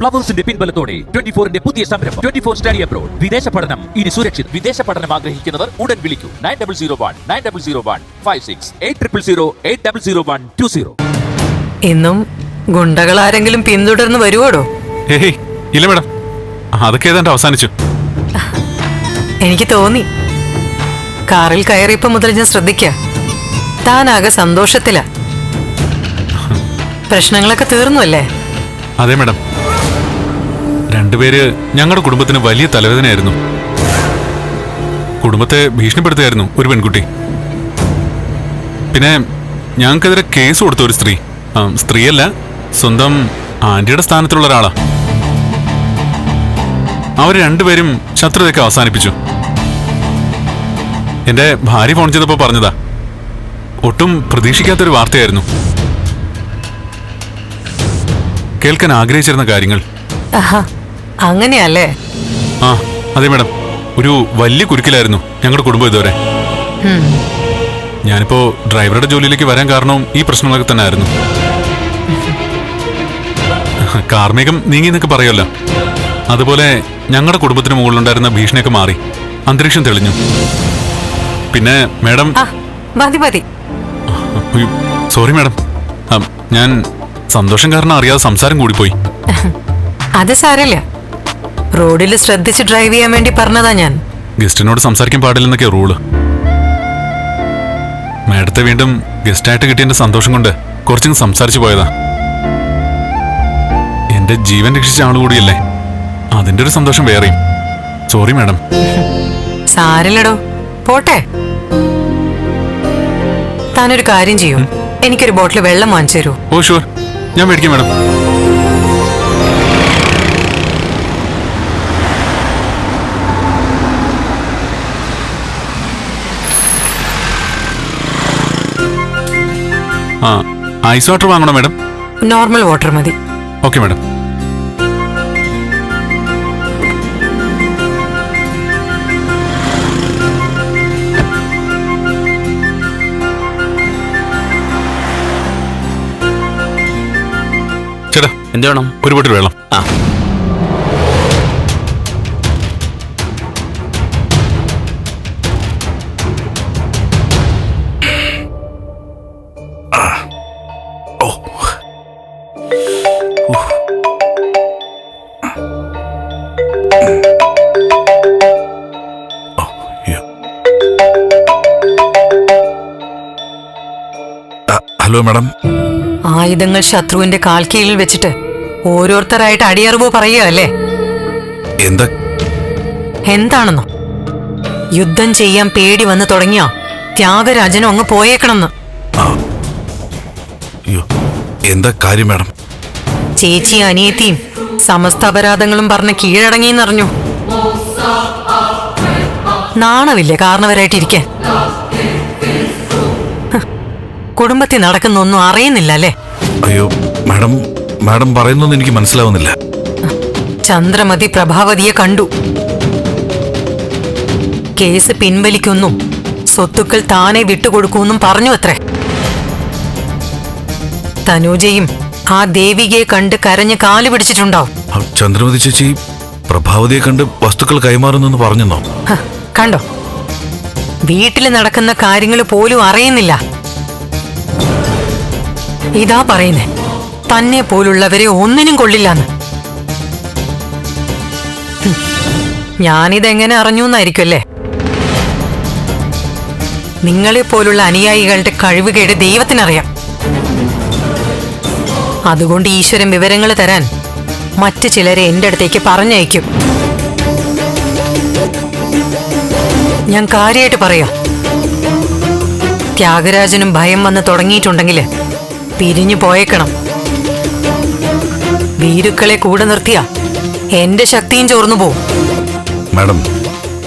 പ്ലവേഴ്സിന്റെ പിൻബലത്തോടെ twenty ഫോറിന്റെ പുതിയ സംരംഭം. Twenty four study abroad. വിദേശ പഠനം. ഇനി സുരക്ഷിത്. വിദേശ പഠനം ആഗ്രഹിക്കുന്നവർ ഉടൻ വിളിക്കൂ. Nine double zero one nine double zero one five six eight triple zero eight double zero one two zero. ഇന്നും ഗുണ്ടകൾ ആരെങ്കിലും പിന്തുടർന്ന് വരുവോടോ? ഏയ് ഇല്ല മേഡം. അതൊക്കെ ഏതാണ്ട് അവസാനിച്ചു. എനിക്ക് തോന്നി. കാറിൽ കയറിയപ്പോ മുതൽ ഞാൻ ശ്രദ്ധിക്ക. താനാകെ സന്തോഷത്തില. പ്രശ്നങ്ങളൊക്കെ തീർന്നു അല്ലേ? അതെ മേഡം. രണ്ടുപേര് ഞങ്ങളുടെ കുടുംബത്തിന് വലിയ തലവേദനയായിരുന്നു. കുടുംബത്തെ ഭീഷണിപ്പെടുത്തുകയായിരുന്നു ഒരു പെൺകുട്ടി. പിന്നെ ഞങ്ങൾക്കെതിരെ കേസ് കൊടുത്ത ഒരു സ്ത്രീ. സ്ത്രീയല്ല സ്വന്തം ആന്റിയുടെ സ്ഥാനത്തുള്ള ഒരാളാ. അവർ രണ്ടുപേരും ശത്രുതയൊക്കെ അവസാനിപ്പിച്ചു. എന്റെ ഭാര്യ ഫോൺ ചെയ്തപ്പോ പറഞ്ഞതാ. ഒട്ടും പ്രതീക്ഷിക്കാത്തൊരു വാർത്തയായിരുന്നു. കേൾക്കാൻ ആഗ്രഹിച്ചിരുന്ന കാര്യങ്ങൾ. അങ്ങനെയല്ലേ? ആ അതെ മേഡം. ഒരു വലിയ കുരുക്കിലായിരുന്നു ഞങ്ങളുടെ കുടുംബം ഇതുവരെ. ഞാനിപ്പോ ഡ്രൈവറുടെ ജോലിയിലേക്ക് വരാൻ കാരണം ഈ പ്രശ്നങ്ങളൊക്കെ തന്നെ ആയിരുന്നു കാർമികം നീങ്ങി എന്നൊക്കെ പറയുമല്ലോ. അതുപോലെ ഞങ്ങളുടെ കുടുംബത്തിന് മുകളിലുണ്ടായിരുന്ന ഭീഷണിയൊക്കെ മാറി. അന്തരീക്ഷം തെളിഞ്ഞു. പിന്നെ മേഡം മതി മതി. Sorry madam. ഞാൻ സന്തോഷം കാരണം അറിയാതെ സംസാരം കൂടിപ്പോയി. അത് സാരല്ല. റോഡിൽ ശ്രദ്ധിച്ച് ഡ്രൈവ് ചെയ്യാൻ വേണ്ടി പറഞ്ഞതാ ഞാൻ. ഗസ്റ്റിനോട് സംസാരിക്കാൻ പാടില്ലെന്നൊക്കെ റൂൾ. മാഡത്തെ വീണ്ടും ഗസ്റ്റായിട്ട് കിട്ടിയതിന്റെ സന്തോഷം കൊണ്ട് കുറച്ചും സംസാരിച്ചു പോയതാ. എന്റെ ജീവൻ രക്ഷിച്ച ആളുകൂടിയല്ലേ അതിന്റെ ഒരു സന്തോഷം വേറെയും. Sorry madam. സാരല്ലടോ. പോട്ടെ. താനൊരു കാര്യം ചെയ്യും. എനിക്കൊരു ബോട്ടിൽ വെള്ളം വാങ്ങിച്ചു തരൂ ഓ ഷുവർ ഞാൻ മേടിക്കാം മാഡം. ആ ഐസ് വാട്ടർ വാങ്ങണോ മാഡം? നോർമൽ വാട്ടർ മതി. Okay madam. ചേട്ടാ എന്ത് വേണം? ഒരു ബോട്ടിൽ വെള്ളം. ആ. Hello madam. ആയുധങ്ങൾ ശത്രുവിന്റെ കാൽക്കീഴിൽ വെച്ചിട്ട് ഓരോരുത്തരായിട്ട് അടിയറിവോ പറയുകയല്ലേ? എന്താ? എന്താണെന്നോ? യുദ്ധം ചെയ്യാൻ പേടി വന്ന് തുടങ്ങിയോ? ത്യാഗരാജനും അങ്ങ് പോയേക്കണമെന്ന്. എന്താ കാര്യം മാഡം? ചേച്ചി അനിയത്തിയും സമസ്ത അപരാധങ്ങളും പറഞ്ഞ് കീഴടങ്ങിയെന്നറിഞ്ഞു. നാണമില്ലേ കാരണവരായിട്ടിരിക്കാൻ കുടുംബത്തിൽ നടക്കുന്ന ഒന്നും അറിയുന്നില്ല അല്ലേ അയ്യോ മാഡം മാഡം പറയുന്നൊന്നും എനിക്ക് മനസ്സിലാവുന്നില്ല. ചന്ദ്രമതി പ്രഭാവതിയെ കണ്ടു. കേസ് പിൻവലിക്കൊന്നും സ്വത്തുക്കൾ താനെ വിട്ടുകൊടുക്കുമെന്നും പറഞ്ഞു അത്രേ. തനൂജയും ആ ദേവികയെ കണ്ട് കരഞ്ഞ് കാൽ പിടിച്ചിട്ടുണ്ടാവും. ചന്ദ്രമതി ചേച്ചി പ്രഭാവതിയെ കണ്ട് വസ്തുക്കൾ കൈമാറുന്നെന്ന് പറഞ്ഞെന്നോ? കണ്ടോ? വീട്ടിൽ നടക്കുന്ന കാര്യങ്ങൾ പോലും അറിയുന്നില്ല. ഇതാ പറയുന്നേ. തന്നെ പോലുള്ളവരെ ഒന്നിനും കൊള്ളില്ലാന്ന്. ഞാനിതെങ്ങനെ അറിഞ്ഞു എന്നായിരിക്കുമല്ലേ നിങ്ങളെ പോലുള്ള അനുയായികളുടെ കഴിവുകേട് ദൈവത്തിനറിയാം. അതുകൊണ്ട് ഈശ്വരൻ വിവരങ്ങൾ തരാൻ മറ്റു ചിലരെ എന്റെ അടുത്തേക്ക് പറഞ്ഞയക്കും. ഞാൻ കാര്യമായിട്ട് പറയാം. ത്യാഗരാജനും ഭയം വന്ന് തുടങ്ങിയിട്ടുണ്ടെങ്കിൽ പിരിഞ്ഞു പോയേക്കണം. വീരുക്കളെ കൂടെ നിർത്തിയ എന്റെ ശക്തിയും ചോർന്നു പോവും. മാഡം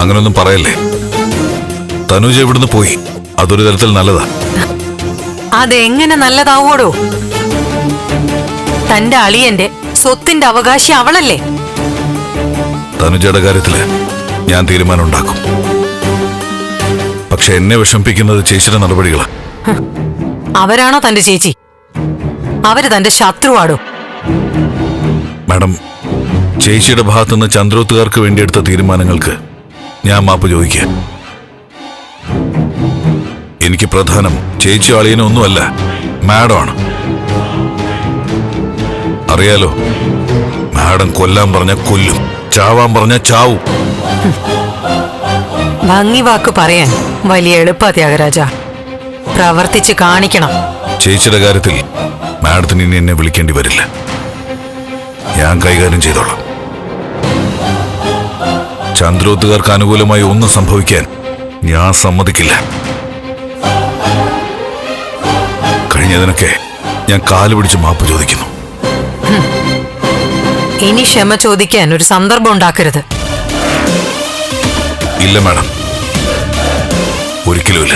അങ്ങനൊന്നും പറയല്ലേ? തനുജ ഇവിടുന്ന് പോയി? അതൊരു തരത്തിൽ നല്ലതാ. അതെങ്ങനെ നല്ലതാവോടോ? തന്റെ അളിയന്റെ സ്വത്തിന്റെ അവകാശി അവളല്ലേ? തനുജയുടെ കാര്യത്തിൽ ഞാൻ തീരുമാനം ഉണ്ടാക്കും. പക്ഷെ എന്നെ വിഷമിപ്പിക്കുന്നത് ചേച്ചിയുടെ നടപടികളാണ് അവരാണോ തന്റെ ചേച്ചി? അവർ തന്റെ ശത്രുവാടോ? മാഡം ചേച്ചിയുടെ ഭാഗത്തുനിന്ന് ചന്ദ്രോത്തുകാർക്ക് വേണ്ടി എടുത്ത തീരുമാനങ്ങൾക്ക് ഞാൻ മാപ്പ് ചോദിക്കുക എനിക്ക് പ്രധാനം ചേച്ചി അളിയനൊന്നുമല്ല മാഡമാണ്. അറിയാലോ മാഡം കൊല്ലാൻ പറഞ്ഞ കൊല്ലും ചാവാൻ പറഞ്ഞ ചാവും. ഭംഗി വാക്ക് പറയാൻ വലിയ എളുപ്പ ത്യാഗരാജ. പ്രവർത്തിച്ച് കാണിക്കണം. ചേച്ചിയുടെ കാര്യത്തിൽ മാഡത്തിന് ഇനി എന്നെ വിളിക്കേണ്ടി വരില്ല. ഞാൻ കൈകാര്യം ചെയ്തോളാം. ചന്ദ്രോത്തുകാർക്ക് അനുകൂലമായി ഒന്നും സംഭവിക്കാൻ ഞാൻ സമ്മതിക്കില്ല. കഴിഞ്ഞതിനൊക്കെ ഞാൻ കാൽ പിടിച്ച് മാപ്പ് ചോദിക്കുന്നു. ഇനി ക്ഷമ ചോദിക്കാൻ ഒരു സന്ദർഭം ഉണ്ടാക്കരുത്. ഇല്ല മാഡം. ഒരിക്കലുമില്ല.